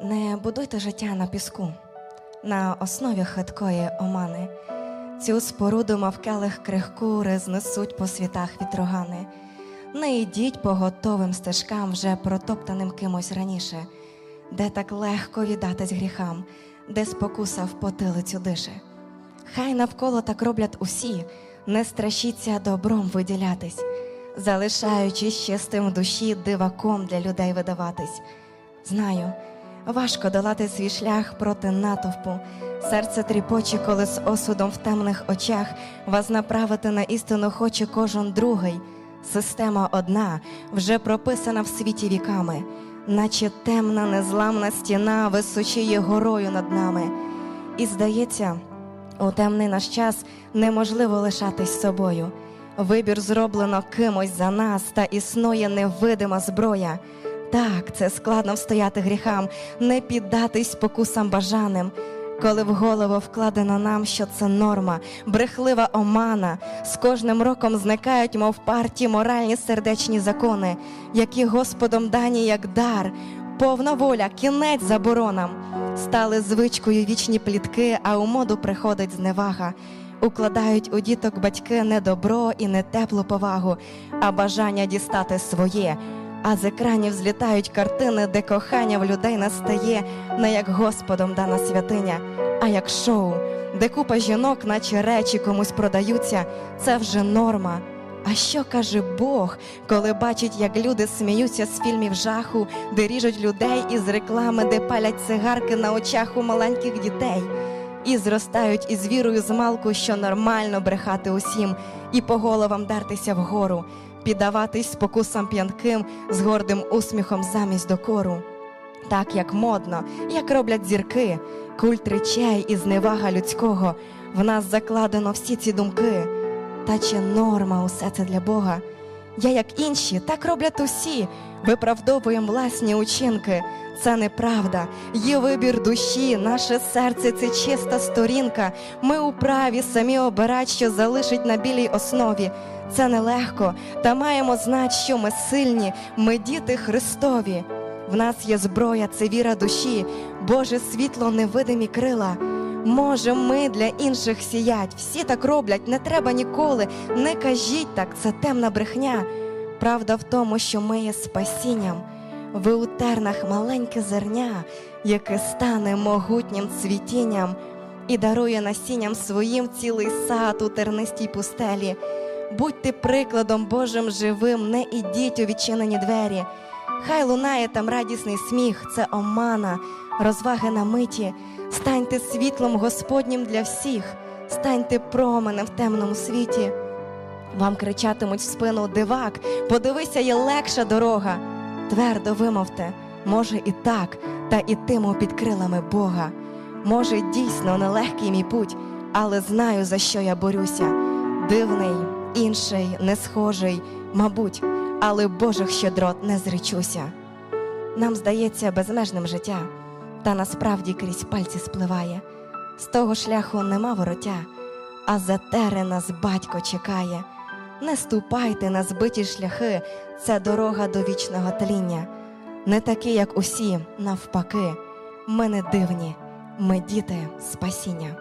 Не будуйте життя на піску, на основі хиткої омани. Цю споруду, мов келих крихкури, знесуть по світах вітрогани. Не йдіть по готовим стежкам, вже протоптаним кимось раніше, де так легко віддатись гріхам, де спокуса в потилицю дише. Хай навколо так роблять усі, не страшіться добром виділятись, залишаючись чистим в душі диваком для людей видаватись. Знаю, важко долати свій шлях проти натовпу. Серце тріпоче, коли з осудом в темних очах вас направити на істину хоче кожен другий. Система одна, вже прописана в світі віками, наче темна незламна стіна височіє горою над нами. І здається, у темний наш час неможливо лишатись собою. Вибір зроблено кимось за нас, та існує невидима зброя. Так, це складно встояти гріхам, не піддатись спокусам бажаним. Коли в голову вкладено нам, що це норма, брехлива омана, з кожним роком зникають, мов парті, моральні сердечні закони, які Господом дані як дар, повна воля, кінець заборонам. Стали звичкою вічні плітки, а у моду приходить зневага. Укладають у діток батьки не добро і не теплу повагу, а бажання дістати своє. А з екранів злітають картини, де кохання в людей настає не як Господом дана святиня, а як шоу, де купа жінок, наче речі комусь продаються, це вже норма. А що каже Бог, коли бачить, як люди сміються з фільмів жаху, де ріжуть людей із реклами, де палять цигарки на очах у маленьких дітей, і зростають із вірою з малку, що нормально брехати усім, і по головам дертися вгору, піддаватись спокусам п'янким з гордим усміхом замість докору. Так як модно, як роблять зірки, культ речей і зневага людського, в нас закладено всі ці думки. Та чи норма усе це для Бога? Я, як інші, так роблять усі, виправдовуємо власні учинки. Це неправда, є вибір душі, наше серце це чиста сторінка. Ми у праві самі обирать, що залишить на білій основі. Це нелегко, та маємо знати, що ми сильні, ми діти Христові. В нас є зброя, це віра душі, Боже світло, невидимі крила. Може, ми для інших сіять, всі так роблять, не треба ніколи. Не кажіть так, це темна брехня. Правда в тому, що ми є спасінням. Ви у тернах маленьке зерня, яке стане могутнім цвітінням і дарує насінням своїм цілий сад у тернистій пустелі. Будьте прикладом Божим живим, не ідіть у відчинені двері. Хай лунає там радісний сміх, це омана, розваги на миті. Станьте світлом Господнім для всіх, станьте променем в темному світі. Вам кричатимуть в спину дивак, подивися, є легша дорога. Твердо вимовте, може і так, та ітиму під крилами Бога. Може, дійсно нелегкий мій путь, але знаю, за що я борюся. Дивний, інший, не схожий, мабуть, але Божих щедрот не зречуся. Нам здається безмежним життя, та насправді крізь пальці спливає. З того шляху нема воротя, а за тере нас батько чекає. Не ступайте на збиті шляхи, це дорога до вічного тління. Не такі, як усі, навпаки, ми не дивні, ми діти спасіння.